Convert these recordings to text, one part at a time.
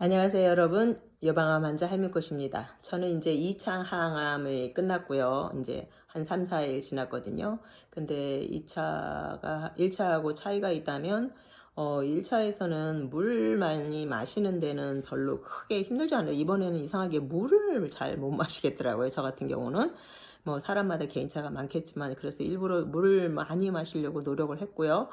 안녕하세요 여러분. 여방암 환자 할미꽃입니다. 저는 이제 2차 항암을 끝났고요. 이제 한 3, 4일 지났거든요. 근데 2차가 1차하고 차이가 있다면 어 1차에서는 물 많이 마시는 데는 별로 크게 힘들지 않아요. 이번에는 이상하게 물을 잘 못 마시겠더라고요 저 같은 경우는. 뭐 사람마다 개인차가 많겠지만 그래서 일부러 물을 많이 마시려고 노력을 했고요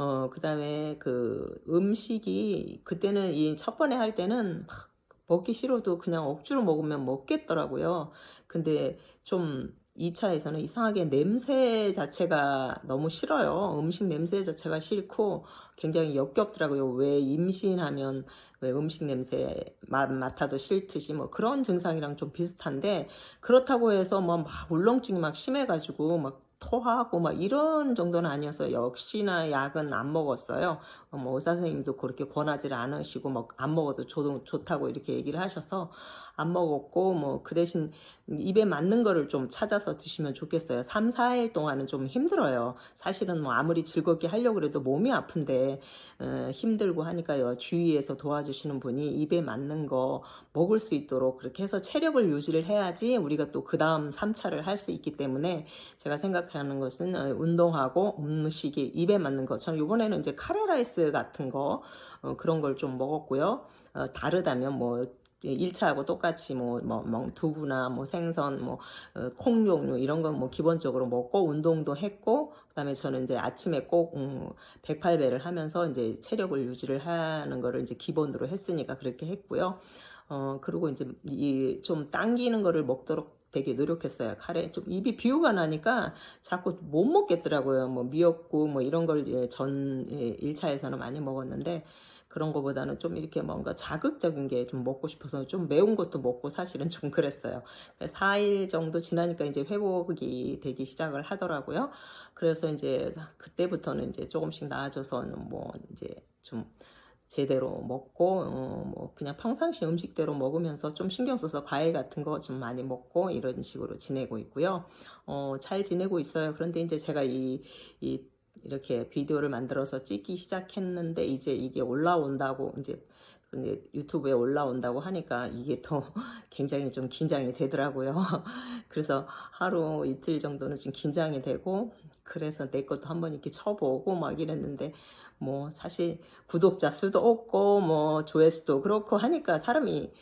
어, 그 다음에 그 음식이, 그때는 이 첫 번에 할 때는 막 먹기 싫어도 그냥 억지로 먹으면 먹겠더라고요. 근데 좀 2차에서는 이상하게 냄새 자체가 너무 싫어요. 음식 냄새 자체가 싫고 굉장히 역겹더라고요. 왜 임신하면 왜 음식 냄새 맛, 맡아도 싫듯이 뭐 그런 증상이랑 좀 비슷한데 그렇다고 해서 뭐 막 울렁증이 막 심해가지고 막 토하고 막 이런 정도는 아니어서 역시나 약은 안 먹었어요. 어, 뭐 의사 선생님도 그렇게 권하지 않으시고 뭐안 먹어도 좋, 좋다고 이렇게 얘기를 하셔서 안 먹었고 뭐 그 대신 입에 맞는 거를 좀 찾아서 드시면 좋겠어요. 3, 4일 동안은 좀 힘들어요. 사실은 뭐 아무리 즐겁게 하려고 해도 몸이 아픈데 어, 힘들고 하니까요. 주위에서 도와주시는 분이 입에 맞는 거 먹을 수 있도록 그렇게 해서 체력을 유지를 해야지 우리가 또 그 다음 3차를 할 수 있기 때문에 제가 생각 하는 것은 어, 운동하고 음식이 입에 맞는 거. 저는 이번에는 이제 카레라이스 같은 거 어, 그런 걸 좀 먹었고요. 어, 다르다면 뭐 1차하고 똑같이 뭐, 뭐, 뭐 두부나 뭐 생선, 뭐, 어, 콩 종류 이런 건 뭐 기본적으로 먹고 운동도 했고, 그 다음에 저는 이제 아침에 꼭, 음, 108배를 하면서 이제 체력을 유지를 하는 거를 이제 기본으로 했으니까 그렇게 했고요. 어, 그리고 이제 이 좀 당기는 거를 먹도록 되게 노력했어요. 카레 좀 입이 비유가 나니까 자꾸 못 먹겠더라고요. 뭐 미역국 뭐 이런 걸 이제 전 1차에서는 많이 먹었는데 그런 거보다는 좀 이렇게 뭔가 자극적인 게 좀 먹고 싶어서 좀 매운 것도 먹고 사실은 좀 그랬어요. 4일 정도 지나니까 이제 회복이 되기 시작을 하더라고요. 그래서 이제 그때부터는 이제 조금씩 나아져서는 뭐 이제 좀 제대로 먹고 어, 뭐 그냥 평상시 음식대로 먹으면서 좀 신경 써서 과일 같은 거 좀 많이 먹고 이런 식으로 지내고 있고요. 어, 잘 지내고 있어요. 그런데 이제 제가 이, 이 이렇게 비디오를 만들어서 찍기 시작했는데 이제 이게 올라온다고 이제 근데 유튜브에 올라온다고 하니까 이게 더 굉장히 좀 긴장이 되더라고요. 그래서 하루 이틀 정도는 좀 긴장이 되고 그래서 내 것도 한번 이렇게 쳐보고 막 이랬는데 뭐 사실 구독자 수도 없고 뭐 조회수도 그렇고 하니까 사람이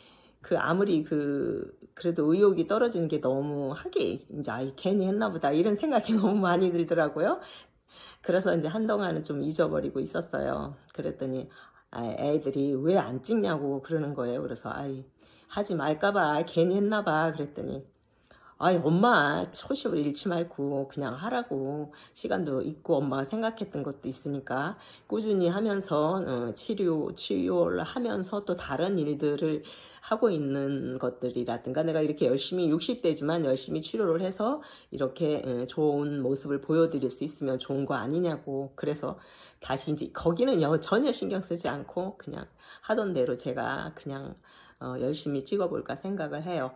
그 아무리 그 그래도 의욕이 떨어지는 게 너무 하게 이제 아이 괜히 했나 보다 이런 생각이 너무 많이 들더라고요. 그래서 이제 한동안은 좀 잊어버리고 있었어요. 그랬더니 아, 애들이 왜 안 찍냐고 그러는 거예요. 그래서 아이 하지 말까봐 괜히 했나봐 그랬더니 아이 엄마 초심을 잃지 말고 그냥 하라고 시간도 있고 엄마가 생각했던 것도 있으니까 꾸준히 하면서 어, 치료 치료를 하면서 또 다른 일들을 하고 있는 것들이라든가 내가 이렇게 열심히 60대지만 열심히 치료를 해서 이렇게 어, 좋은 모습을 보여드릴 수 있으면 좋은 거 아니냐고 그래서 다시 이제 거기는 전혀 신경 쓰지 않고 그냥 하던 대로 제가 그냥 어, 열심히 찍어볼까 생각을 해요.